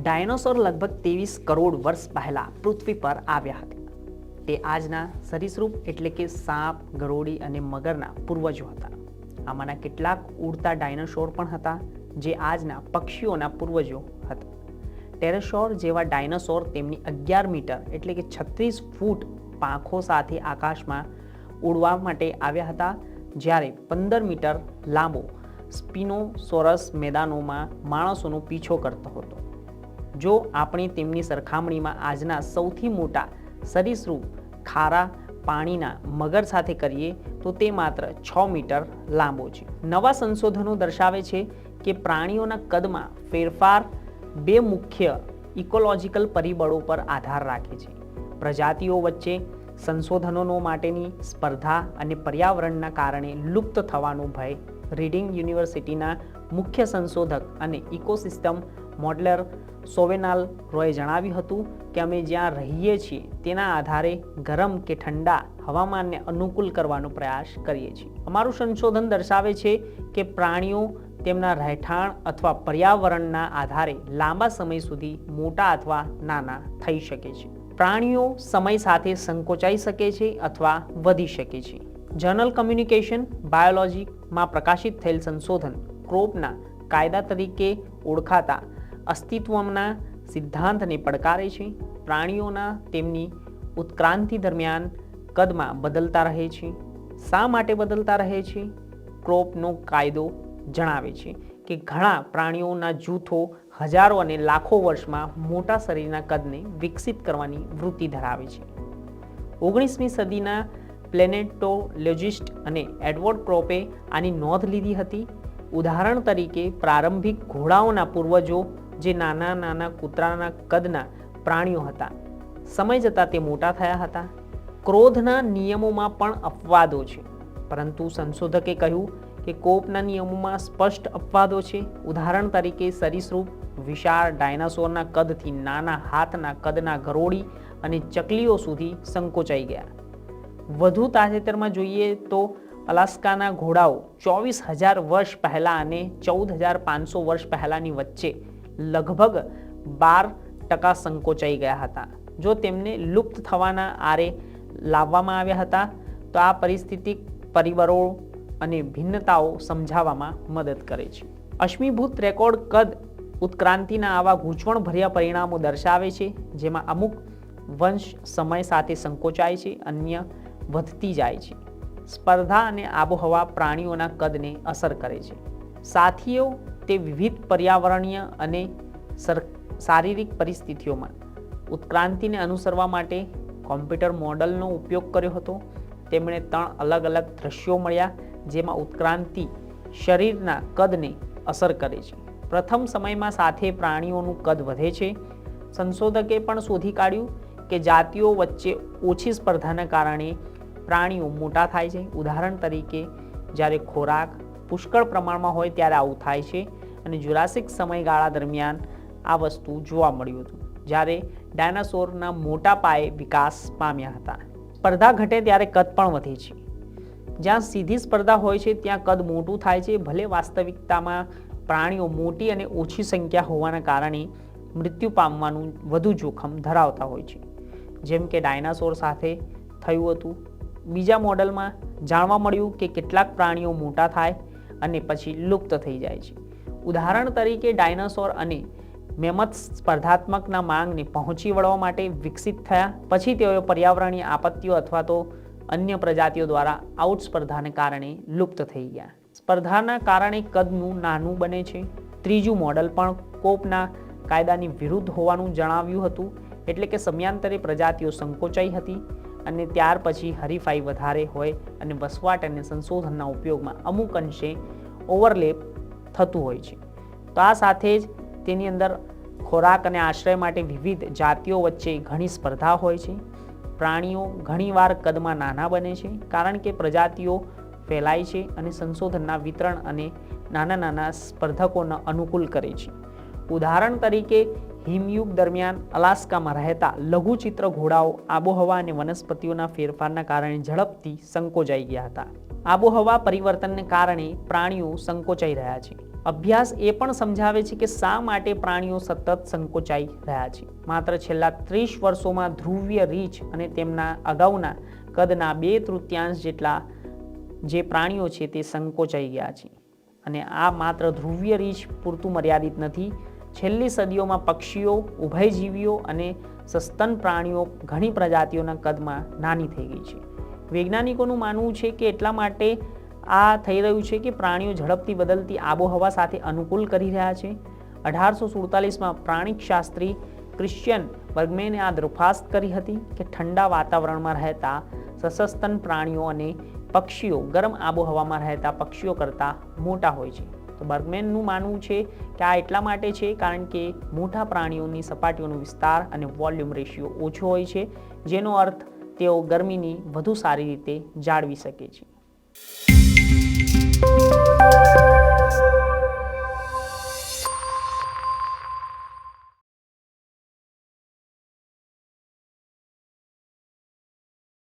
Dinosaur લગભગ ત્રેવીસ કરોડ વર્ષ પહેલાં પૃથ્વી પર આવ્યા હતા. તે આજના સરીસૃપ એટલે કે સાપ, ગરોળી અને મગરના પૂર્વજો હતા. આમાંના કેટલાક ઉડતા ડાયનોસોર પણ હતા, જે આજના પક્ષીઓના પૂર્વજો હતા. ટેરેસોર જેવા ડાયનોસોર તેમની અગિયાર મીટર એટલે કે છત્રીસ ફૂટ પાંખો સાથે આકાશમાં ઉડવા માટે આવ્યા હતા, જ્યારે પંદર મીટર લાંબો સ્પિનોસોરસ મેદાનોમાં માણસોનો પીછો કરતો હતો. જો આપણે તેમની સરખામણીમાં આજના સૌથી મોટા સરીસૃપ ખારા પાણીના મગર સાથે કરીએ, તો તે માત્ર છ મીટર લાંબો છે. નવા સંશોધનો દર્શાવે છે કે પ્રાણીઓના કદમાં ફેરફાર બે મુખ્ય ઇકોલોજીકલ પરિબળો પર આધાર રાખે છે. પ્રજાતિઓ વચ્ચે સંશોધનો માટેની સ્પર્ધા અને પર્યાવરણના કારણે લુપ્ત થવાનો ભય, રીડિંગ યુનિવર્સિટીના મુખ્ય સંશોધક અને ઇકોસિસ્ટમ મોડલર સોવેનાલ રોય જણાવ્યું હતું કે અમે જ્યાં રહીએ છીએ, તેના આધારે ગરમ કે ઠંડા હવામાનને અનુકૂળ કરવાનો પ્રયાસ કરીએ છીએ. અમારું સંશોધન દર્શાવે છે કે પ્રાણીઓ તેમના રહેઠાણ અથવા પર્યાવરણના આધારે લાંબા સમય સુધી મોટા અથવા નાના થઈ શકે છે. પ્રાણીઓ સમય સાથે સંકોચાઈ શકે છે અથવા વધી શકે છે. જર્નલ કમ્યુનિકેશન બાયોલોજીમાં પ્રકાશિત થયેલ સંશોધન ક્રોપના કાયદા તરીકે ઓળખાતા અસ્તિત્વના સિદ્ધાંતને પડકારે છે. પ્રાણીઓના તેમની ઉત્ક્રાંતિ દરમિયાન કદમાં બદલતા રહે છે. શા માટે બદલતા રહે છે? ક્રોપનો કાયદો જણાવે છે કે ઘણા પ્રાણીઓના જૂથો હજારો અને લાખો વર્ષમાં મોટા શરીરના કદને વિકસિત કરવાની વૃત્તિ ધરાવે છે. ઓગણીસમી સદીના પ્લેનેટોલોજિસ્ટ અને એડવર્ડ ક્રોપે આની નોંધ લીધી હતી. ઉદાહરણ તરીકે પ્રારંભિક ઘોડાઓના પૂર્વજો જે નાના નાના કૂતરાના કદના પ્રાણીઓ હતા. સમય જતાં તે મોટા થયા હતા. ક્રોધના નિયમોમાં પણ અપવાદો છે. પરંતુ સંશોધકે કહ્યું કે કોપના નિયમોમાં સ્પષ્ટ અપવાદો છે. ઉદાહરણ તરીકે સરીસૃપ, વિશાળ ડાયનાસોરના કદથી નાના હાથના કદના ગરોળી અને ચકલીઓ સુધી સંકોચાઈ ગયા. વધુ તાજેતરમાં જોઈએ તો અલાસ્કાના ઘોડાઓ ચોવીસ હજાર વર્ષ પહેલાં અને ચૌદ હજાર પાંચસો વર્ષ પહેલાંની વચ્ચે લગભગ બાર ટકા સંકોચાઈ ગયા હતા. જો તેમને લુપ્ત થવાના આરે લાવવામાં આવ્યા હતા, તો આ પરિસ્થિતિ પરિબળો અને ભિન્નતાઓ સમજાવવામાં મદદ કરે છે. અશ્મિભૂત રેકોર્ડ કદ ઉત્ક્રાંતિના આવા ગૂંચવણભર્યા પરિણામો દર્શાવે છે, જેમાં અમુક વંશ સમય સાથે સંકોચાય છે, અન્ય વધતી જાય છે. સ્પર્ધા અને આબોહવા પ્રાણીઓના કદને અસર કરે છે. સાથીઓ તે વિવિધ પર્યાવરણીય અને શારીરિક પરિસ્થિતિઓમાં ઉત્ક્રાંતિને અનુસરવા માટે કોમ્પ્યુટર મોડલનો ઉપયોગ કર્યો હતો. તેમણે ત્રણ અલગ અલગ દ્રશ્યો મળ્યા, જેમાં ઉત્ક્રાંતિ શરીરના કદને અસર કરે છે. પ્રથમ સમયમાં સાથે પ્રાણીઓનું કદ વધે છે. સંશોધકે પણ શોધી કાઢ્યું કે જાતિઓ વચ્ચે ઓછી સ્પર્ધાના કારણે પ્રાણીઓ મોટા થાય છે. ઉદાહરણ તરીકે, જ્યારે ખોરાક પુષ્કળ પ્રમાણમાં હોય ત્યારે આવું થાય છે અને જુરાસિક સમયગાળા દરમિયાન આ વસ્તુ જોવા મળ્યું હતું, જ્યારે ડાયનાસોરના મોટા પાયે વિકાસ પામ્યા હતા. સ્પર્ધા ઘટે ત્યારે કદ પણ વધે છે. જ્યાં સીધી સ્પર્ધા હોય છે, ત્યાં કદ મોટું થાય છે. ભલે વાસ્તવિકતામાં પ્રાણીઓ મોટી અને ઓછી સંખ્યા હોવાના કારણે મૃત્યુ પામવાનું વધુ જોખમ ધરાવતા હોય છે. જેમ કે ડાયનાસોર સાથે થયું હતું. બીજા મોડલમાં જાણવા મળ્યું કે કેટલાક પ્રાણીઓ મોટા થાય અને પછી લુપ્ત થઈ જાય છે. ઉદાહરણ તરીકે ડાયનાસોર અને મેમથ સ્પર્ધાત્મકના માંગને પહોંચી વળવા માટે વિકસિત થયા. પછી તેઓ પર્યાવરણીય આપત્તિઓ અથવા તો અન્ય પ્રજાતિઓ દ્વારા આઉટ સ્પર્ધાને કારણે લુપ્ત થઈ ગયા. સ્પર્ધાના કારણે કદનું નાનું બને છે. ત્રીજું મોડલ પણ કોપના કાયદાની વિરુદ્ધ હોવાનું જણાવ્યું હતું. એટલે કે સમયાંતરે પ્રજાતિઓ સંકોચાઈ હતી. અને ત્યાર પછી હરીફાઈ વધારે હોય અને વસવાટ અને સંશોધનના ઉપયોગમાં અમુક અંશે ઓવરલેપ થતું હોય છે. તો આ સાથે જ તેની અંદર ખોરાક અને આશ્રય માટે વિવિધ જાતિઓ વચ્ચે ઘણી સ્પર્ધા હોય છે. પ્રાણીઓ ઘણીવાર કદમાં નાના બને છે, કારણ કે પ્રજાતિઓ ફેલાય છે અને સંશોધનના વિતરણ અને નાના નાના સ્પર્ધકોને અનુકૂળ કરે છે. ઉદાહરણ તરીકે હિમયુગ દરમિયાન અલાસ્કામાં રહેતા લઘુચિત્ર ઘોડાઓ આબોહવા અને વનસ્પતિઓના ફેરફારના કારણે ઝડપથી સંકોચાઈ ગયા હતા. આબોહવા પરિવર્તનને કારણે પ્રાણીઓ સંકોચાઈ રહ્યા છે. અભ્યાસ એ પણ સમજાવે છે કે શા માટે પ્રાણીઓ સતત સંકોચાઈ રહ્યા છે. માત્ર છેલ્લા ત્રીસ વર્ષોમાં ધ્રુવીય રીંછ અને તેમના અગાઉના કદના બે તૃતીયાંશ જેટલા જે પ્રાણીઓ છે તે સંકોચાઈ ગયા છે. અને આ માત્ર ધ્રુવીય રીંછ પૂરતું મર્યાદિત નથી છેલ્લી સદીઓમાં પક્ષીઓ, ઉભયજીવીઓ અને સસ્તન પ્રાણીઓ ઘણી પ્રજાતિઓના કદમાં નાની થઈ ગઈ છે. વૈજ્ઞાનિકોનું માનવું છે કે એટલા માટે આ થઈ રહ્યું છે કે પ્રાણીઓ ઝડપથી બદલતી આબોહવા સાથે અનુકૂળ કરી રહ્યા છે. અઢારસો સુડતાલીસમાં પ્રાણીશાસ્ત્રી ક્રિશ્ચિયન બર્ગમેને આ દરખાસ્ત કરી હતી કે ઠંડા વાતાવરણમાં રહેતા સસસ્તન પ્રાણીઓ અને પક્ષીઓ ગરમ આબોહવામાં રહેતા પક્ષીઓ કરતાં મોટા હોય છે. તો બર્ગમેનનું માનવું છે કે આ એટલા માટે છે કારણ કે મોટા પ્રાણીઓની સપાટીઓનો વિસ્તાર અને વોલ્યુમ રેશિયો ઓછો હોય છે, જેનો અર્થ તેઓ ગરમીની વધુ સારી રીતે જાળવી શકે છે.